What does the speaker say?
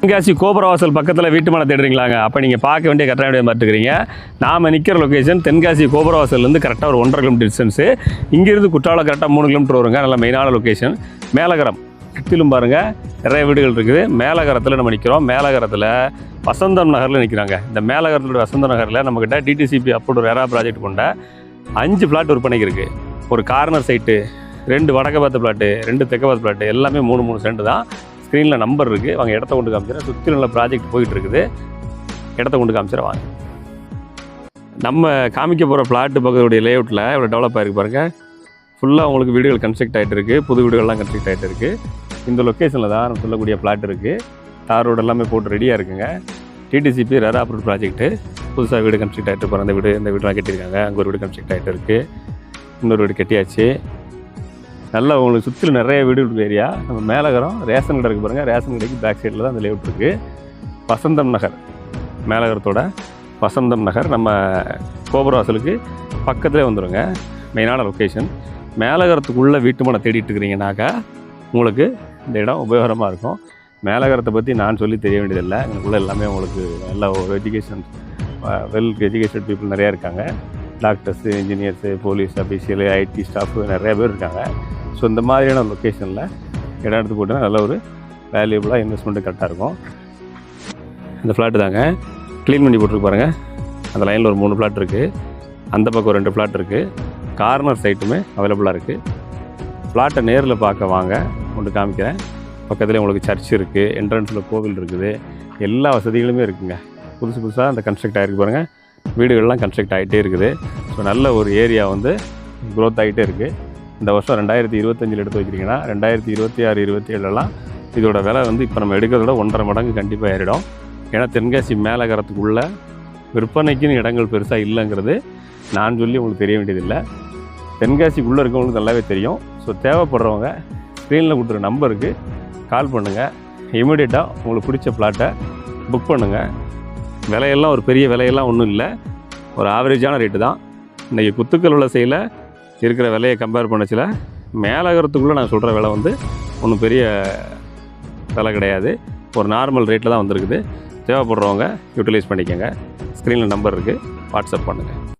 தென்காசி கோபுரவாசல் பக்கத்தில் வீட்டு மனை தேடுறீங்களாங்க? அப்போ நீங்கள் பார்க்க வேண்டிய கரெக்டாக வேண்டிய மாட்டுக்கிறீங்க. நாம் நிற்கிற லொக்கேஷன் தென்காசி கோபுரவாசல்லேருந்து கரெக்டாக ஒரு ஒன்றரை கிலோமீட்டர் டிஸ்டன்ஸு இங்கேருந்து குற்றாலம் கரெக்டாக மூணு கிலோமீட்டர் வருங்க. நல்ல மெயினான லொக்கேஷன் மேலகரம். சுற்றிலும் பாருங்கள் நிறைய வீடுகள் இருக்குது. மேலகரத்தில் நம்ம நிற்கிறோம் மேலகரத்தில் வசந்தம் நகரில் நிற்கிறாங்க இந்த மேலகரத்தில் வசந்த நகரில் நம்மக்கிட்ட டிடிசிபி அப்ரூவ் ஒரு ஏரா ப்ராஜெக்ட் கொண்ட அஞ்சு ஃப்ளாட் விற்பனைக்கு இருக்குது ஒரு கார்னர் சைட்டு ரெண்டு வடக்கு பார்த்த பிளாட்டு ரெண்டு தெற்க பார்த்த பிளாட்டு எல்லாமே மூணு மூணு சென்ட் தான். ஸ்க்ரீனில் நம்பர் இருக்குது வாங்க இடத்த கொண்டு காமிச்சிடறேன் சுற்றி நல்ல ப்ராஜெக்ட் போயிட்டு இருக்குது இடத்த கொண்டு காமிச்சிடறேன் வாங்க. நம்ம காமிக்க போகிற பிளாட்டு பக்கத்துடைய லேஅவுட்டில் இவ்வளோ டெவலப் ஆகிருக்கு பாருங்கள் ஃபுல்லாக உங்களுக்கு வீடுகள் கன்ஸ்ட்ரக்ட் ஆகிட்டு இருக்குது புது வீடுகள்லாம் கன்ஸ்ட்ரக்ட் ஆகிட்டு இருக்குது இந்த லொக்கேஷனில் தான் நம்ம சொல்லக்கூடிய பிளாட் இருக்குது தார் ரோடு எல்லாமே போட்டு ரெடியாக இருக்குங்க. டிடிசிபி ரெரா அப்ரூவ் ப்ராஜெக்ட்டு புதுசாக வீடு கன்ஸ்ட்ரக்ட் ஆகிட்டு போகிற அந்த வீடு இந்த வீடுலாம் கட்டியிருக்காங்க. அங்கே ஒரு வீடு கன்ஸ்ட்ரக்ட் ஆகிட்டு இருக்குது இன்னொரு வீடு கட்டியாச்சு. நல்லா உங்களுக்கு சுற்றிலும் நிறைய வீடு இருக்கு ஏரியா நம்ம மேலகரம் ரேஷன் கடை இருக்கு பாருங்கள் ரேஷன் கடைக்கு பேக் சைடில் தான் அந்த லேவுட் இருக்குது வசந்தம் நகர். மேலகரத்தோட வசந்தம் நகர். நம்ம கோபுரவாசலுக்கு பக்கத்துலேயே வந்துடுங்க மெயினான லொக்கேஷன் மேலகரத்துக்குள்ளே வீட்டு மனை தேடிட்டு இருக்கிறீங்கனாக்கா உங்களுக்கு இந்த இடம் உபயோகரமாக இருக்கும். மேலகரத்தை பற்றி நான் சொல்லி தெரிய வேண்டியதில்லை. எங்களுக்குள்ளே எல்லாமே உங்களுக்கு நல்லா ஒரு எஜுகேஷன் வெல் எஜுகேஷன் பீப்புள் நிறையா இருக்காங்க. Doctors engineers police official IT staff நிறைய பேர் இருக்காங்க. ஸோ இந்த மாதிரியான லொக்கேஷனில் இடம் எடுத்து போட்டால் நல்ல ஒரு வேல்யூபுளாக இன்வெஸ்ட்மெண்ட்டு கரெக்டாக இருக்கும். இந்த ஃப்ளாட்டு தாங்க. க்ளீன் பண்ணி போட்டுருக்கு பாருங்கள் அந்த லைனில் ஒரு மூணு ஃப்ளாட் இருக்குது அந்த பக்கம் ரெண்டு ஃப்ளாட் இருக்குது கார்னர் சைட்டுமே அவைலபிளாக இருக்குது ஃப்ளாட்டை நேரில் பார்க்க வாங்க. கொண்டு காமிக்கிறேன். பக்கத்தில் உங்களுக்கு சர்ச் இருக்குது என்ட்ரன்ஸில் கோவில் இருக்குது. எல்லா வசதிகளுமே இருக்குங்க. புதுசு புதுசாக அந்த கன்ஸ்ட்ரக்ட் ஆகிருக்கு பாருங்கள் வீடுகள்லாம் கன்ஸ்ட்ரக்ட் ஆகிட்டே இருக்குது. ஸோ நல்ல ஒரு ஏரியா வந்து க்ரோத் ஆகிட்டே இருக்குது இந்த வருஷம் ரெண்டாயிரத்தி இருபத்தஞ்சில் எடுத்து வைக்கிறீங்கன்னா ரெண்டாயிரத்தி இருபத்தி ஆறு இருபத்தி ஏழுலாம் இதோட விலை வந்து இப்போ நம்ம எடுக்கிறதோட ஒன்றரை மடங்கு கண்டிப்பாக ஏறிடும். ஏன்னா தென்காசி மேலகரத்துக்குள்ள விற்பனைக்குன்னு இடங்கள் பெருசாக இல்லைங்கிறது நான் சொல்லி உங்களுக்கு தெரிய வேண்டியதில்லை. தென்காசிக்குள்ளே இருக்கவங்களுக்கு நல்லாவே தெரியும். ஸோ தேவைப்படுறவங்க ஸ்க்ரீனில் கொடுத்துற நம்பருக்கு கால் பண்ணுங்கள் இமீடியட்டாக உங்களுக்கு பிடிச்ச பிளாட்டை புக் பண்ணுங்கள் விலையெல்லாம் ஒரு பெரிய விலையெல்லாம் ஒன்றும் இல்லை. ஒரு ஆவரேஜான ரேட்டு தான். இன்றைக்கி குத்துக்கல் உள்ள செய்யலை. இருக்கிற விலையை கம்பேர் பண்ணச்சில் மேலகரத்துக்குள்ளே நான் சொல்கிற விலை வந்து ஒன்றும் பெரிய விலை கிடையாது. ஒரு நார்மல் ரேட்டில் தான் வந்திருக்குது. தேவைப்படுறவங்க யூட்டிலைஸ் பண்ணிக்கோங்க. ஸ்க்ரீனில் நம்பர் இருக்குது வாட்ஸ்அப் பண்ணுங்கள்